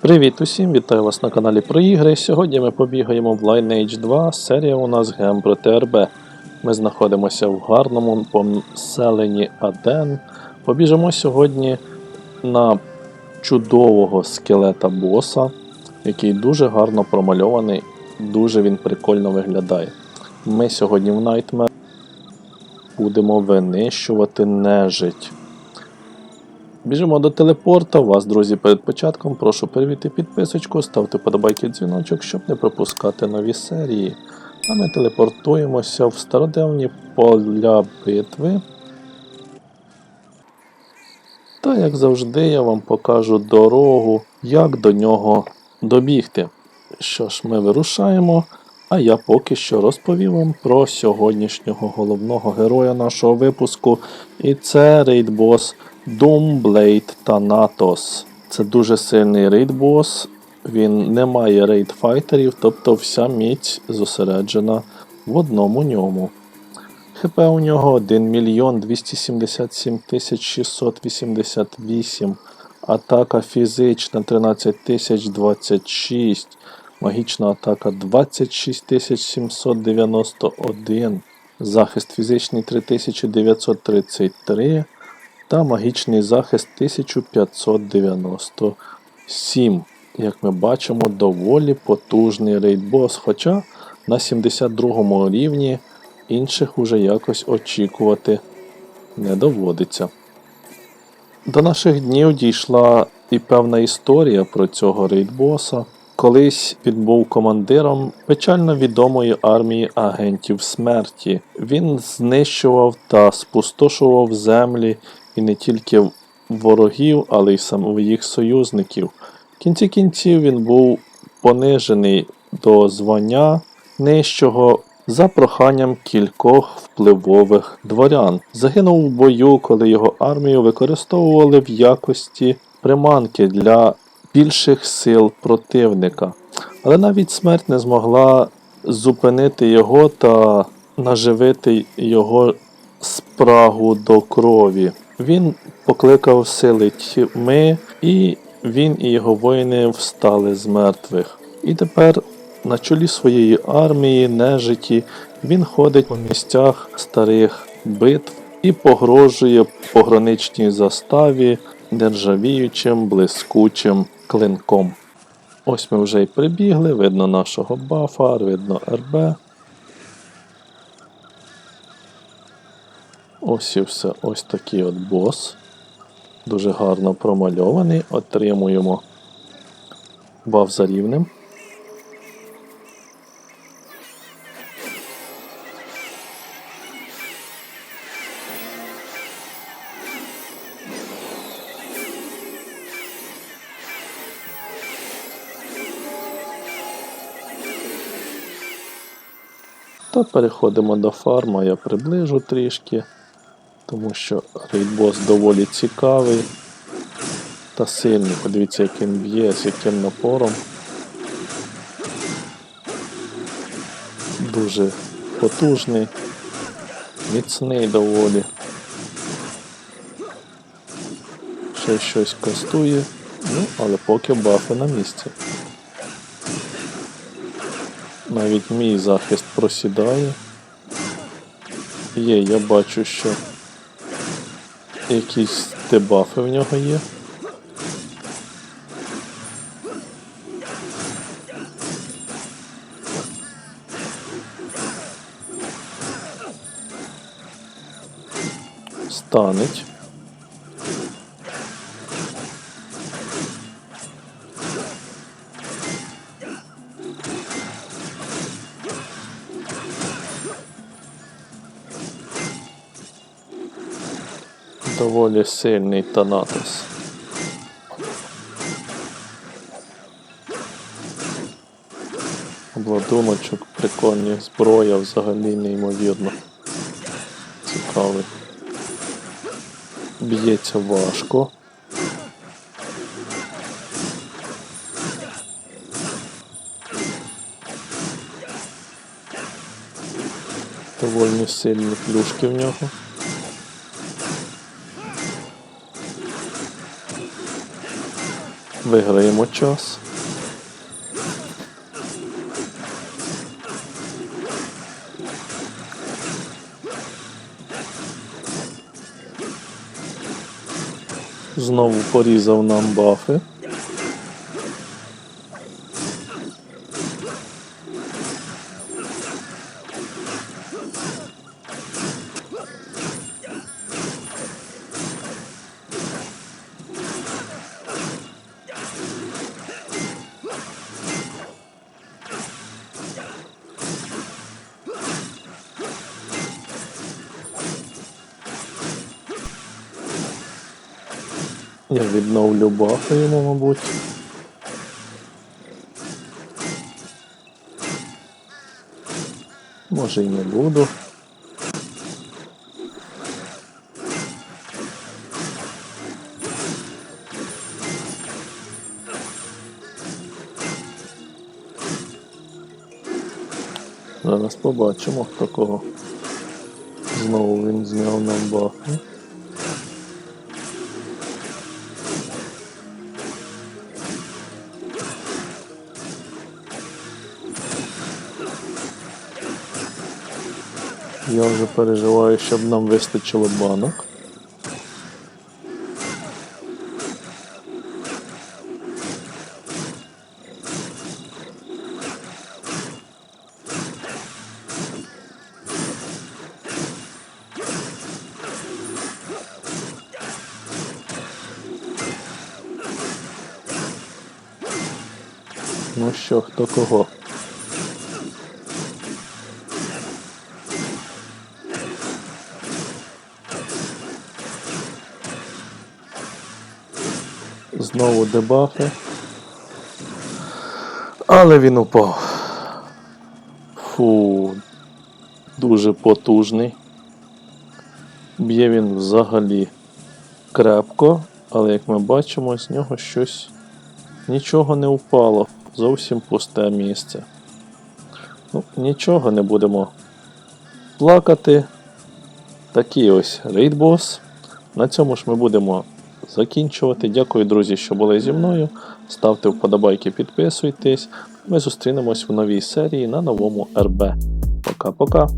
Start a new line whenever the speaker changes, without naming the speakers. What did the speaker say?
Привіт усім, вітаю вас на каналі про ігри. Сьогодні ми побігаємо в Lineage 2. Серія у нас Гем проти РБ. Ми знаходимося в гарному поселенні Аден. Побіжимо сьогодні на чудового скелета боса, який дуже гарно промальований, дуже він прикольно виглядає. Ми сьогодні в Nightmare будемо винищувати нежить. Біжимо до телепорта. Вас, друзі, перед початком прошу перевірити підписочку, ставте подобайки дзвіночок, щоб не пропускати нові серії. А ми телепортуємося в стародавні поля битви. Та, як завжди, я вам покажу дорогу, як до нього добігти. Що ж, ми вирушаємо, а я поки що розповім вам про сьогоднішнього головного героя нашого випуску. І це рейдбос Doomblade Thanatos. Це дуже сильний рейдбос. Він не має рейдфайтерів, тобто вся міць зосереджена в одному ньому. ХП у нього 1 мільйон 277 тисяч 688. Атака фізична 13 тисяч 26. Магічна атака 26 791. Захист фізичний 3933 та магічний захист 1597. Як ми бачимо, доволі потужний рейдбос, хоча на 72 рівні інших уже якось очікувати не доводиться. До наших днів дійшла і певна історія про цього рейдбоса. Колись він був командиром печально відомої армії агентів смерті. Він знищував та спустошував землі і не тільки ворогів, але й своїх союзників. В кінці кінців він був понижений до звання нижчого за проханням кількох впливових дворян. Загинув у бою, коли його армію використовували в якості приманки для більших сил противника. Але навіть смерть не змогла зупинити його та наживити його спрагу до крові. Він покликав сили тьми, і він і його воїни встали з мертвих. І тепер на чолі своєї армії, нежиті, він ходить по місцях старих битв і погрожує пограничній заставі нержавіючим блискучим клинком. Ось ми вже й прибігли, видно нашого бафа, видно РБ. Все, ось такий от бос. Дуже гарно промальований. Отримуємо баф за рівнем. Та переходимо до фарма, я приближу трішки, тому що рейдбос доволі цікавий та сильний. Подивіться, як він б'є, з яким напором. Дуже потужний, міцний доволі. Ще щось кастує, ну, але поки бафи на місці. Навіть мій захист просідає. Є, я бачу, що якісь дебафи в нього є. Станеть. Доволі сильний Танатос. Обладуночок, прикольні, зброя взагалі неймовірно. Цікавий. Б'ється важко. Довольно сильні плюшки в нього. Виграємо час. Знову порізав нам бафи. Я відновлю бафи йому, мабуть. Може і не буду. Зараз побачимо, хто кого. Знову він зняв нам бафи. Я вже переживаю, щоб нам вистачило банок. Ну що, хто кого? Знову дебафи. Але він упав. Фу. Дуже потужний. Б'є він взагалі крепко, але як ми бачимо, з нього щось нічого не впало. Зовсім пусте місце. Ну, нічого не будемо плакати. Такий ось рейдбос. На цьому ж ми будемо закінчувати. Дякую, друзі, що були зі мною. Ставте вподобайки, підписуйтесь. Ми зустрінемось в новій серії на новому РБ. Пока-пока.